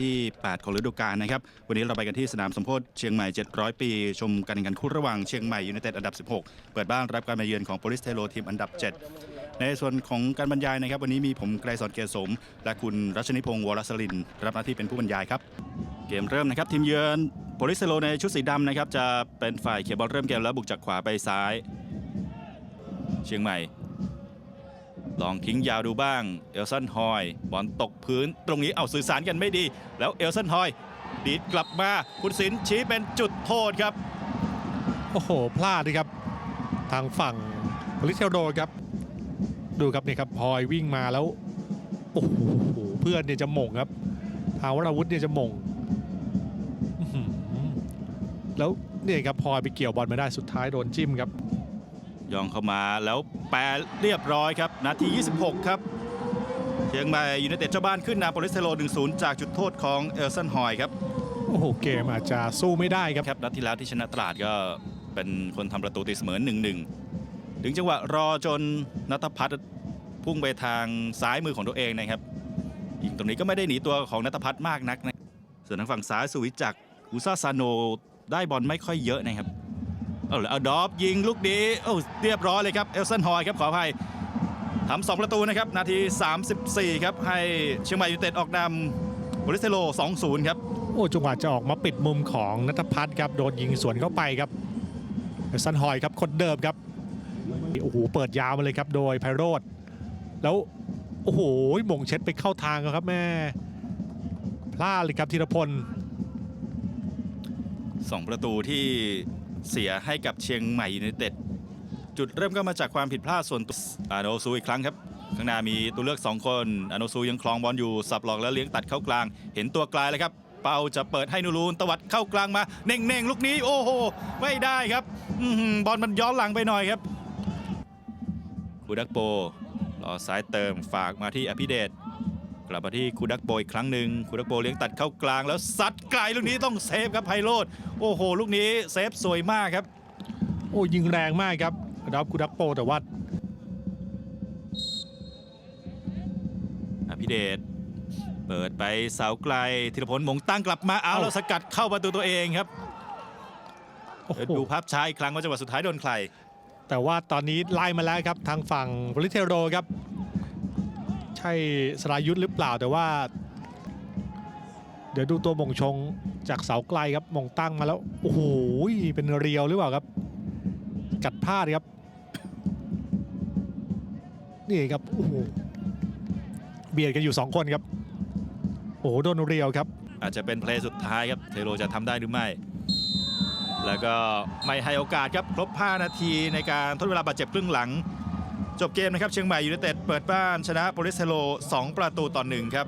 ที่ 8 ของฤดูกาลนะครับ วันนี้เราไปกันที่สนามสมโพธิเชียงใหม่ 700 ปี ชมการแข่งขันคู่ระหว่างเชียงใหม่ยูไนเต็ดอันดับ 16 เปิดบ้านรับการมาเยือนของโปลิสเทโลทีมอันดับ 7 ในส่วนของการบรรยายนะครับ วันนี้มีผมไกรสอนเกษสม และคุณรัชนิพงศ์วรสลิน รับหน้าที่เป็นผู้บรรยายครับ เกมเริ่มนะครับทีมเยือนโปลิสเทโลในชุดสีดำนะครับจะเป็นฝ่ายเขียบอลเริ่มเกมแล้วบุกจากขวาไปซ้าย เชียงใหม่ ลองทิ้งยาวดูบ้าง เอลสันฮอยบอลตกพื้น ตรงนี้เอาสื่อสารกันไม่ดี แล้วเอลสันฮอย ดีดกลับมาคุณศิลชี้เป็นจุดโทษครับ โอ้โห พลาดนะครับ ทางฝั่งลิเทโรครับ ดูครับเนี่ยครับพลอยวิ่งมาแล้ว โอ้โห เพื่อนเนี่ยจะหม่งครับ ทางวราวุธเนี่ยจะหม่งแล้วเนี่ยครับพลอยไปเกี่ยวบอลไม่ได้สุดท้ายโดนจิ้มครับ ย่องเข้ามาแล้วแปรเรียบร้อยครับ นาที 26 ครับเชียงใหม่ยูไนเต็ดเจ้าบ้านขึ้นนำโปลิสเทโล 1-0 จากจุดโทษของเอลสันฮอยครับโอ้โหเกมอาจจะสู้ไม่ได้ครับครับนัดที่แล้วที่ชนะตราดก็เป็นคนทำประตูตีเสมอ 1-1 ถึงจังหวะรอจนนัทพัฒน์พุ่งไปทางซ้ายมือของตัวเองนะครับยิงตรงนี้ก็ไม่ได้หนีตัวของนัทพัฒน์มากนักนะส่วนทางฝั่งซ้ายสุวิจักรอุซาซาโนได้บอลไม่ค่อยเยอะนะครับ เอาเลยเอาดอฟยิงลูกนี้โอ้เรียบร้อยเลยครับเอลสันฮอยครับขออภัยทำสองประตูนะครับ นาที 34 ครับ ให้เชียงใหม่ยูไนเต็ดออกนำโปลิสเทโล 2-0 ครับ โอ้จังหวะจะออกมาปิดมุมของนัทพัฒน์ครับ โดนยิงสวนเข้าไปครับซันฮอยครับคนเดิมครับโอ้โหเปิดยาวมาเลยครับ โดยไพโรธแล้วโอ้โหหม่งเช็ดไปเข้าทางครับแม่พลาดเลยครับธีรพลสองประตูที่ เสียให้กับเชียงใหม่ยูไนเต็ดจุดเริ่มก็มาจากความผิดพลาดส่วนตัวอาโนซูอีกครั้งครับ ข้างหน้ามีตัวเลือก 2 คนอาโนซูยังคลองบอลอยู่สับหลอกแล้วเลี้ยงตัดเข้ากลาง เห็นตัวกลายแล้วครับ เปาจะเปิดให้นูรูนตวัดเข้ากลางมาเน่งเน่งๆลูกนี้ โอ้โห ไม่ได้ครับอบอลมันย้อนหลังไปหน่อยครับคูดักโปรอซ้ายเติมฝากมาที่อภิเดช กลับมาที่คูดักโปอีกครั้งหนึ่งคูดักโปเลี้ยงตัดเข้ากลางแล้วซัดไกลลูกนี้ต้องเซฟครับไพโรดโอ้โห ลูกนี้เซฟสวยมากครับ โอ้ยิงแรงมากครับรับกูดักโปแต่ว่าอภิเดชเปิดไปเสาไกลธีรพลมงตั้งกลับมาเอาเอ้าแล้วสกัดเข้าประตูตัวเองครับโอ้เดี๋ยวโหดูภาพช้าอีกครั้งว่าจังหวะสุดท้ายโดนใคร แต่ว่าตอนนี้ไล่มาแล้วครับทางฝั่งบริเทโรครับ ใช่สรายุทธหรือเปล่าแต่ว่า เดี๋ยวดูตัวมงชงจากเสาไกลครับมงตั้งมาแล้วโอ้โหเป็นเรียวหรือเปล่าครับ กัดพลาดครับ นี่ครับโอ้โหเบียดกันอยู่ 2 คนครับ โอ้โหโดนเรียวครับ อาจจะเป็นเพลย์สุดท้ายครับ เทโรจะทำได้หรือไม่ แล้วก็ไม่ให้โอกาสครับ ครบ 5 นาทีในการทดเวลาบาดเจ็บครึ่งหลัง จบเกมนะครับเชียงใหม่ยูเนเต็ดเปิดบ้านชนะโปลิสเทโล 2 ประตูต่อหนึ่งครับ